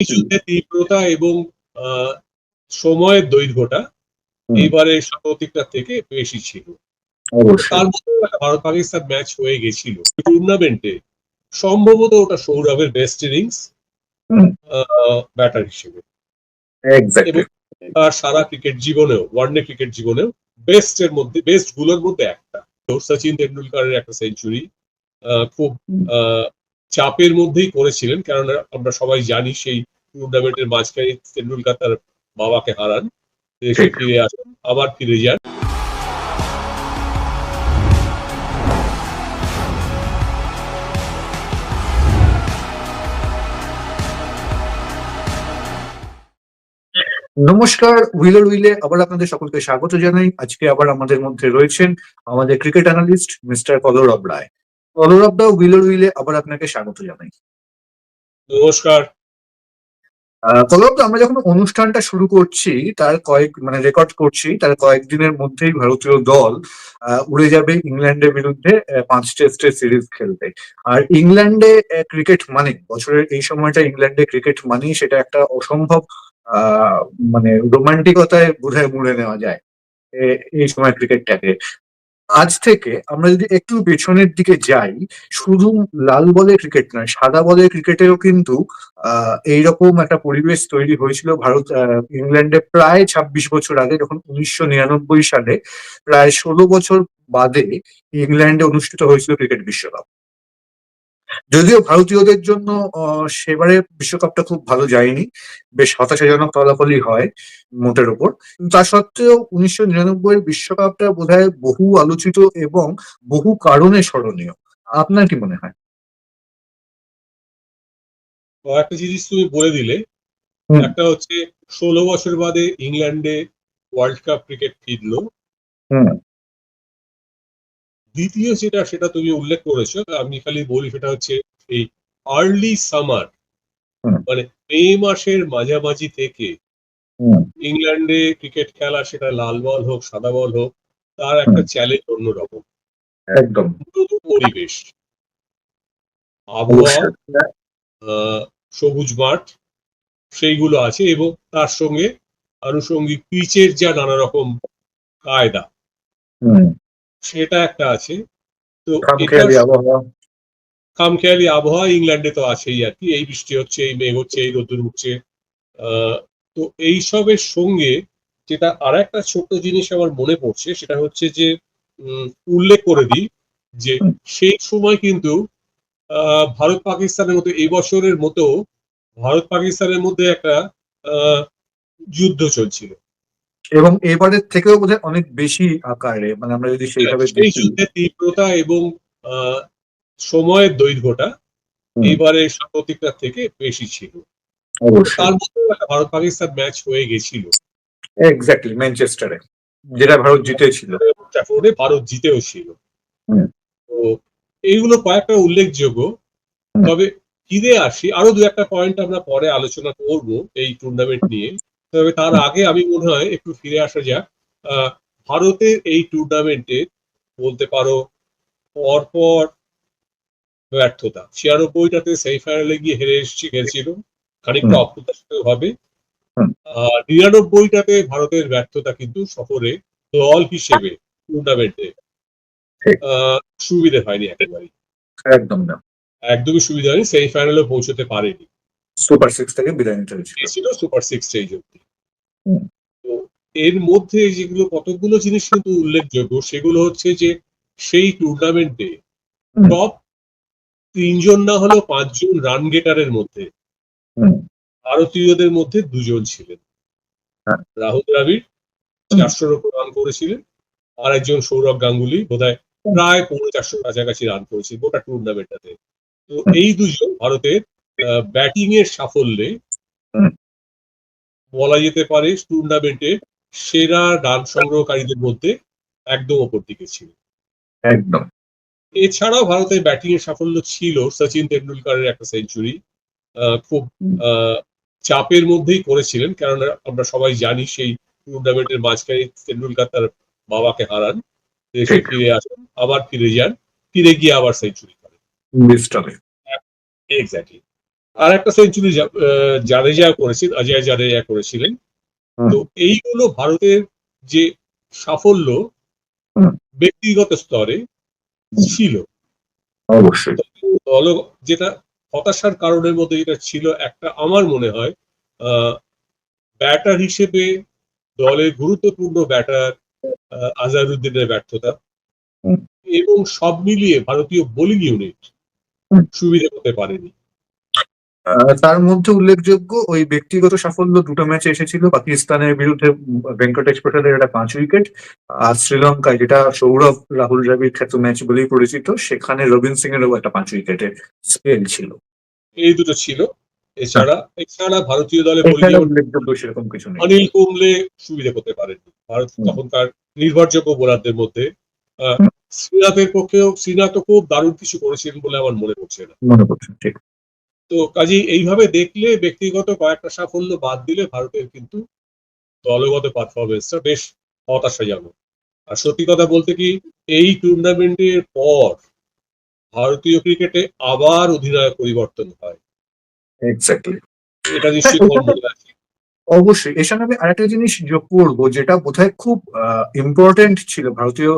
যুদ্ধের তীব্রতা এবং সময়ের দৈর্ঘ্যটা। এবারে স্বাগতিকটা থেকে বেশি ছিল। তার মধ্যে ভারত পাকিস্তান ম্যাচ হয়ে গেছিল। টুর্নামেন্টে সম্ভবত ওটা সৌরভের বেস্ট ইনিংস। ব্যাটার হিসেবে। তার সারা ক্রিকেট জীবনেও ওয়ানডে ক্রিকেট জীবনেও বেস্ট এর মধ্যে বেস্টগুলোর মধ্যে একটা। সচিন তেন্ডুলকারের একটা সেঞ্চুরি খুব আহ, চাপের মধ্যেই করেছিলেন কারণ আমরা সবাই জানি সেই টুর্নামেন্টের মাঝখানে তেন্ডুলকার তার বাবাকে হারান দেশে ফিরে আসেন আবার ফিরে যান। নমস্কার উইলার উইলে আবার আপনাদের সকলকে স্বাগত জানাই। আজকে আবার আমাদের মধ্যে রয়েছেন আমাদের cricket analyst mister Kalarab Roy. Kalarab দা উইলার উইলে আবার আপনাকে স্বাগত জানাই। নমস্কার। কলরব আমরা যখন অনুষ্ঠানটা শুরু করছি তার কয়েক মানে রেকর্ড করছি তার কয়েকদিনের মধ্যেই ভারতীয় দল উড়ে যাবে ইংল্যান্ডের বিরুদ্ধে পাঁচ টেস্টের সিরিজ খেলতে। আর ইংল্যান্ডে ক্রিকেট মানে বছরের এই সময়টা ইংল্যান্ডে ক্রিকেট মানেই সেটা একটা অসম্ভব আহ, মানে রোমান্টিকতায় বোধহয় মুড়ে নেওয়া যায় এই সময় ক্রিকেটটাকে আজ থেকে আমরা যদি একটু পেছনের দিকে যাই, শুধু লাল বলে ক্রিকেট নয়, সাদা বলে ক্রিকেটেরও কিন্তু এইরকম একটা পরিবেশ তৈরি হয়েছিল ভারত ইংল্যান্ডে প্রায় ছাব্বিশ বছর আগে, যখন উনিশশো নিরানব্বই সালে, প্রায় ষোলো বছর বাদে ইংল্যান্ডে অনুষ্ঠিত হয়েছিল ক্রিকেট বিশ্বকাপ। যদিও ভারতীয়দের জন্য সেবারে বিশ্বকাপটা খুব ভালো যায়নি। বেশ হতাশাজনক ফলাফলই হয় মোটের ওপর। তা সত্ত্বেও উনিশশো নিরানব্বই বিশ্বকাপটা বোধহয় বহু আলোচিত এবং বহু কারণে স্মরণীয়। আপনার কি মনে হয়? একটা জিনিস তুমি বলে দিলে। একটা হচ্ছে ষোলো বছর বাদে ইংল্যান্ডে ওয়ার্ল্ড কাপ ক্রিকেট ফিরলো। দ্বিতীয় যেটা সেটা তুমি উল্লেখ করেছ আমি খালি বলি সেটা হচ্ছে এই আর্লি সামার মানে মে মাসের মাঝামাঝি থেকে ইংল্যান্ডে ক্রিকেট খেলা সেটা লাল বল হোক সাদা বল হোক তার একটা চ্যালেঞ্জ অন্যরকম। একদম। পরিবেশ। আবহাওয়া আহ, সবুজ মাঠ সেইগুলো আছে এবং তার সঙ্গে আনুষঙ্গিক পিচের যা নানা রকম কায়দা। সেটা একটা আছে। তো খামখেয়ালি আবহাওয়া। ইংল্যান্ডে তো আছেই আর কি। এই বৃষ্টি হচ্ছে এই মেঘ হচ্ছে এই রোদ্দুর উঠছে। তো এইসবের সঙ্গে যেটা আর একটা ছোট্ট জিনিস আমার মনে পড়ছে সেটা হচ্ছে যে উম, উল্লেখ করে দিই যে সেই সময় কিন্তু আহ, ভারত পাকিস্তানের মতো এই বছরের মতো ভারত পাকিস্তানের মধ্যে একটা আহ, যুদ্ধ চলছিল। এবং এবারের থেকেও বোধহয় অনেক বেশি আকারে মানে আমরা যদি সেইভাবে যুদ্ধের তীব্রতা এবং সময়ের দৈর্ঘ্যটা এবারে স্বাগতিকটা থেকে বেশি ছিল। তার মধ্যে ভারত পাকিস্তান ম্যাচ হয়ে গেছিল। এক্স্যাক্টলি ম্যানচেস্টারে যেটা ভারত জিতেছিল। ভারত জিতেও ছিল। তো এইগুলো কয়েকটা উল্লেখযোগ্য। তবে ফিরে আসি আরও দু একটা পয়েন্ট আমরা পরে আলোচনা করব এই টুর্নামেন্ট নিয়ে। তবে তার আগে আমি মনে হয় একটু ফিরে আসা যাক। আহ, ভারতের এই টুর্নামেন্টে বলতে পারো পরপর ব্যর্থতা। ছিয়ানব্বইটাতে সেমিফাইনালে গিয়ে হেরে এসেছি হেরেছিল খানিকটা অপ্রত্যাশিত। আর নিরানব্বইটাতে ভারতের ব্যর্থতা কিন্তু সফরে দল হিসেবে টুর্নামেন্টে আহ, সুবিধে হয়নি একেবারেই। একদম না। একদমই সুবিধা হয়নি সেমিফাইনালে পৌঁছতে পারেনি। সুপার সিক্স থেকে বিদায় নিতে হয়েছিল। ছিল সুপার সিক্স স্টেজ অব্দি তো এর মধ্যে যেগুলো কতগুলো জিনিস কিন্তু উল্লেখযোগ্য সেগুলো হচ্ছে যে সেই টুর্নামেন্টে। টপ তিনজন না হলেও পাঁচজন রান গেটারের মধ্যে ভারতীয়দের মধ্যে দুজন ছিলেন। হ্যাঁ। রাহুল দ্রাবিড় চারশোর উপর রান করেছিলেন আর একজন সৌরভ গাঙ্গুলি বোধহয় প্রায় পৌনে চারশো কাছাকাছি রান করেছে গোটা টুর্নামেন্টটাতে তো এই দুজন ভারতের ব্যাটিং এর সাফল্যে বলা যেতে পারে টুর্নামেন্টের সেরা রান সংগ্রহকারীদের মধ্যে একদম ওপর দিকে ছিল। একদম। এছাড়াও ভারতের ব্যাটিং এর সাফল্য ছিল সচিন তেন্ডুলকারের একটা সেঞ্চুরি খুব চাপের মধ্যেই করেছিলেন কারণ আমরা সবাই জানি সেই টুর্নামেন্টের মাঝখানে তেন্ডুলকার তার বাবাকে হারান দেশে ফিরে আসেন আবার ফিরে যান ফিরে গিয়ে আবার সেঞ্চুরি করেন এক্স্যাক্টলি আর একটা সেঞ্চুরি জাদেজা করেছেন অজয় জাদেজা করেছিলেন। তো এইগুলো ভারতের যে সাফল্য ব্যক্তিগত স্তরে ছিল। অবশ্যই। দল যেটা হতাশার কারণের মধ্যে যেটা ছিল একটা আমার মনে হয় ব্যাটার হিসেবে দলের গুরুত্বপূর্ণ ব্যাটার আজারুদ্দিনের ব্যর্থতা এবং সব মিলিয়ে ভারতীয় বোলিং ইউনিট। সুবিধা হতে পারেনি। তার মধ্যে উল্লেখযোগ্য ওই ব্যক্তিগত সাফল্য দুটো ম্যাচে এসেছিল পাকিস্তানের বিরুদ্ধে ভেঙ্কটেশ পটেলের একটা পাঁচ উইকেট আর শ্রীলঙ্কায় যেটা সৌরভ রাহুল দ্রাবিড় খ্যাত ম্যাচ বলেই পরিচিত সেখানে রবীন সিং এরও একটা পাঁচ উইকেটের স্পেল ছিল। এই দুটো ছিল। এছাড়া এছাড়া ভারতীয় দলে উল্লেখযোগ্য সেরকম কিছু নেই। অনিল কুম্বলে সুবিধা করতে ভারত তখনকার নির্ভরযোগ্য বোলারদের মধ্যে। শ্রীনাথের পক্ষেও শ্রীনাথ তো খুব দারুণ কিছু করেছিলেন বলে আমার মনে হচ্ছে না। মনে করছেন ঠিক। তো কাজেই এইভাবে দেখলে ব্যক্তিগত কয়েকটা সাফল্য বাদ দিলে ভারতের কিন্তু দলগত পারফরমেন্সটা বেশ হতাশাজনক আর সত্যি কথা বলতে কি এই টুর্নামেন্টের পর ভারতীয় ক্রিকেটে আবার অধিনায়ক পরিবর্তন হয়। এটা নিশ্চয়ই অবশ্যই। এর সঙ্গে আমি আরেকটা জিনিস যোগ করব, যেটা বোধহয় খুব ইম্পর্টেন্ট ছিল ভারতীয়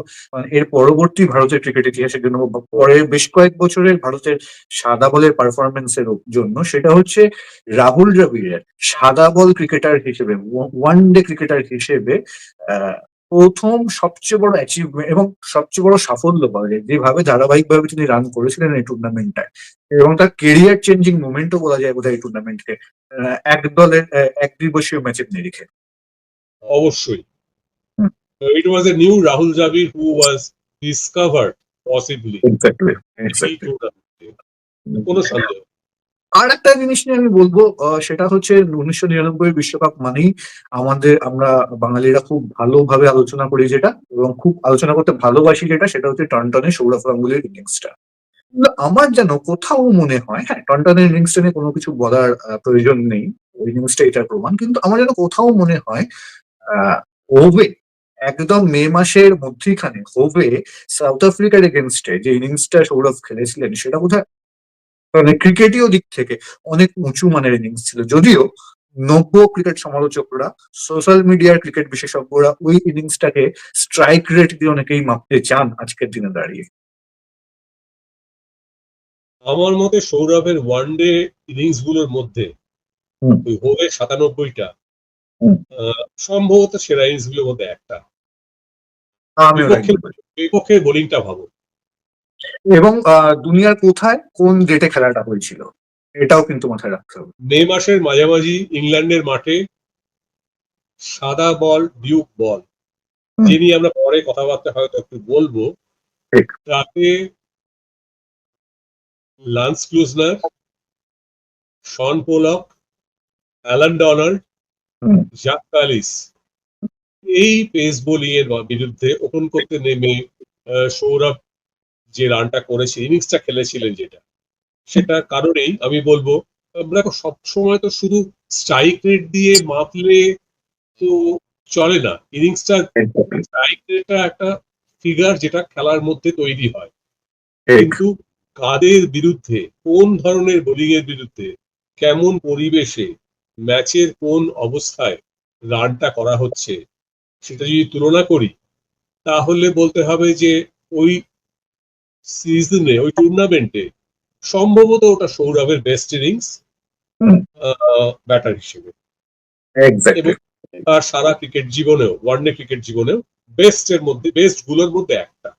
এর পরবর্তী ভারতের ক্রিকেট ইতিহাসের জন্য পরের বেশ কয়েক বছরের ভারতের সাদা বলের পারফরমেন্স এর জন্য, সেটা হচ্ছে রাহুল দ্রাবিড়ের সাদা বল ক্রিকেটার হিসেবে ওয়ান ডে ক্রিকেটার হিসেবে প্রথম সবচেয়ে বড় অ্যাচিভমেন্ট এবং সবচেয়ে বড় সাফল্য বলা যায় যেভাবে ধারাবাহিকভাবে তিনি রান করেছিলেন এই টুর্নামেন্টটায় এবং তার কেরিয়ার চেঞ্জিং মুভমেন্টও বলা যায় বোধহয় এই টুর্নামেন্টকে এক দলের এক দিবসীয় ম্যাচের নিরিখে অবশ্যই। It was a new Rahul Dravid who was discovered possibly exactly কোনো সন্দেহ। আর একটা জিনিস নিয়ে আমি বলব সেটা হচ্ছে উনিশশো নিরানব্বই বিশ্বকাপ মানেই আমাদের, আমরা বাঙালিরা খুব ভালোভাবে আলোচনা করি যেটা এবং খুব আলোচনা করতে ভালোবাসি যেটা, সেটা হচ্ছে টনটনে সৌরভ গাঙ্গুলির ইনিংসটা আমার যেন কোথাও মনে হয় হ্যাঁ টনটনের ইনিংসটা নিয়ে কোনো কিছু বলার প্রয়োজন নেই, ওই ইনিংসটা এটার প্রমাণ, কিন্তু আমার যেন কোথাও মনে হয় আহ হোভে একদম মে মাসের মধ্যিখানে হোভে সাউথ আফ্রিকার এগেনস্টে যে ইনিংসটা সৌরভ খেলেছিলেন, সেটা বোধহয় মানে ক্রিকেটীয় দিক থেকে অনেক উঁচু মানের ইনিংস ছিল। যদিও নব্য ক্রিকেট সমালোচকরা সোশ্যাল মিডিয়ার ক্রিকেট বিশেষজ্ঞরা ওই ইনিংসটাকে স্ট্রাইক রেট দিয়ে অনেকেই মাপতে চান আজকের দিনে দাঁড়িয়ে। আমার মতে সৌরভের ওয়ানডে ইনিংসগুলোর মধ্যে ওই হোলে সাতানব্বইটা সম্ভবত সেরা ইনিংসগুলোর মধ্যে একটা। বিপক্ষে বোলিংটা ভাবো এবং দুনিয়ার কোথায় কোন ডেটে খেলাটা হয়েছিল এটাও কিন্তু মাথায় রাখতে হবে মে মাসের মাঝামাঝি ইংল্যান্ডের মাঠে সাদা বল ডিউক বল। যে নিয়ে আমরা পরে কথাবার্তা হয়তো একটু বলব। তাতে Lance Klusener Shaun Pollock Allan Donald. Jacques Kallis এই পেস বোলিং এর বিরুদ্ধে ওপেন করতে নেমে সৌরভ যে রানটা করেছে ইনিংসটা খেলেছিলেন যেটা সেটার কারণেই আমি বলব দেখো সব সময় তো শুধু স্ট্রাইক রেট দিয়ে মাপলে তো চলে না। ইনিংসটা স্ট্রাইক রেটটা একটা ফিগার যেটা খেলার মধ্যে তৈরি হয়। কিন্তু কাদের বিরুদ্ধে কোন ধরনের বোলিং এর বিরুদ্ধে কেমন পরিবেশে ম্যাচের কোন অবস্থায় রানটা করা হচ্ছে সেটা যদি তুলনা করি তাহলে বলতে হবে যে ওই সিজনে ওই টুর্নামেন্টে সম্ভবত ওটা সৌরভের বেস্ট ইনিংস। ব্যাটার হিসেবে। তার সারা ক্রিকেট জীবনেও ওয়ানডে ক্রিকেট জীবনেও বেস্ট এর মধ্যে বেস্টগুলোর মধ্যে একটা।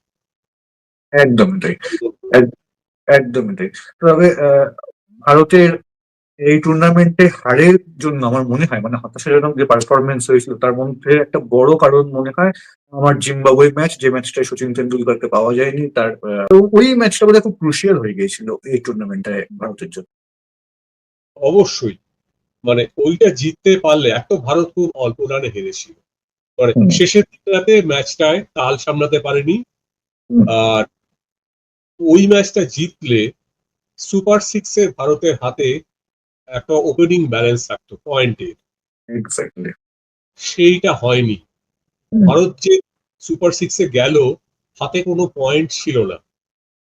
একদমই তাই। একদমই তাই। তবে ভারতের এই টুর্নামেন্টে হারের জন্য আমার মনে হয় মানে হতাশাজনক যে পারফরমেন্স হয়েছিল তার মধ্যে একটা বড় কারণ মনে হয় আমার জিম্বাবুয়ে ম্যাচ যে ম্যাচটা সচিন তেন্ডুলকারকে পাওয়া যায়নি তার ওই ম্যাচটা বোধহয় খুব ক্রুশিয়াল হয়ে গিয়েছিল এই টুর্নামেন্টে ভারতের জন্য। অবশ্যই। মানে ওইটা জিততে পারলে এত ভারত খুব অল্প রানে হেরেছিল। মানে শেষের দিকটাতে ম্যাচটায় তাল সামলাতে পারেনি। আর ওই ম্যাচটা জিতলে সুপার সিক্স এর ভারতের হাতে একটা ওপেনিং ব্যালেন্স থাকতো পয়েন্টে এক্স্যাক্টলি সেইটা হয়নি। ভারত যে সুপার সিক্সে গেল হাতে কোনো পয়েন্ট ছিল না।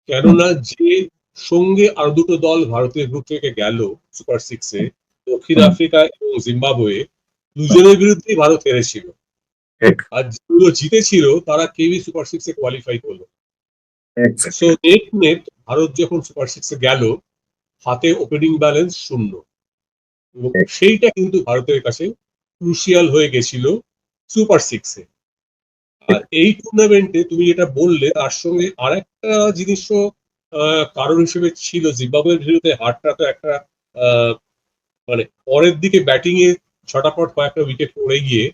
কেননা যে সঙ্গে আরও দুটো দল ভারতের গ্রুপ থেকে গেল সুপার সিক্সে দক্ষিণ। আফ্রিকা এবং জিম্বাবুয়ে দুজনের বিরুদ্ধেই ভারত হেরেছিল। আর যেগুলো জিতেছিল তারা কেউই সুপার সিক্সে কোয়ালিফাই করল সো নেট নেট ভারত যখন সুপার সিক্সে গেল হাতে ওপেনিং ব্যালেন্স শূন্য। সেইটা কিন্তু ভারতের কাছে ক্রুশিয়াল হয়ে গেছিল সুপার সিক্সে আর এই টুর্নামেন্টে তুমি যেটা বললে তার সঙ্গে আর একটা জিনিসও কারণ হিসেবে ছিল জিম্বাবুয়ের বিরুদ্ধে হারটা তো একটা মানে পরের দিকে ব্যাটিং এ ছটাপট কয়েকটা উইকেট পড়ে গিয়ে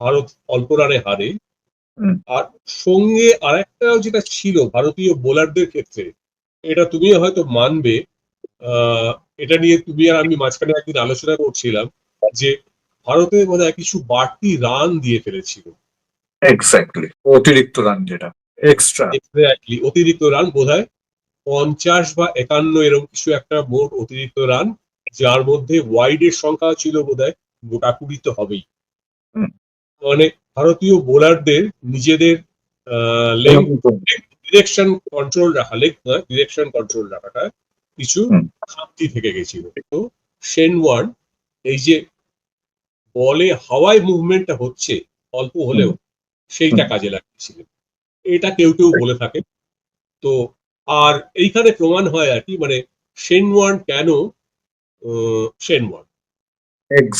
ভারত অল্প রানে হারে। আর সঙ্গে আরেকটা যেটা ছিল ভারতীয় বোলারদের ক্ষেত্রে এটা তুমি হয়তো মানবে আহ, এটা নিয়ে তুমি আর আমি মাঝখানে একদিন আলোচনা করছিলাম যে ভারতে বোধ কিছু বাড়তি রান দিয়ে ফেলেছিল। এক্স্যাক্টলি অতিরিক্ত রান যেটা। এক্সট্রা এক্স্যাক্টলি অতিরিক্ত রান বোধহয় পঞ্চাশ বা একান্ন এরকম কিছু একটা মোট অতিরিক্ত রান যার মধ্যে ওয়াইডের সংখ্যা ছিল বোধহয় গোটা কুড়ি তো হবেই। মানে ভারতীয় বোলারদের নিজেদের ডিরেকশন কন্ট্রোল রাখা লেগ ডিরেকশন কন্ট্রোল রাখাটা কিছু শান্তি থেকে গেছিল। তো শেন ওয়ার্ন এই যে বলে হাওয়ায় মুভমেন্টটা হচ্ছে অল্প হলেও সেইটা কাজে লাগিয়েছিলেন এটা কেউ কেউ বলে থাকে। তো আর এইখানে প্রমাণ হয় আর কি মানে শেন ওয়ার্ন কেন সেন শেন ওয়ার্ন এক্স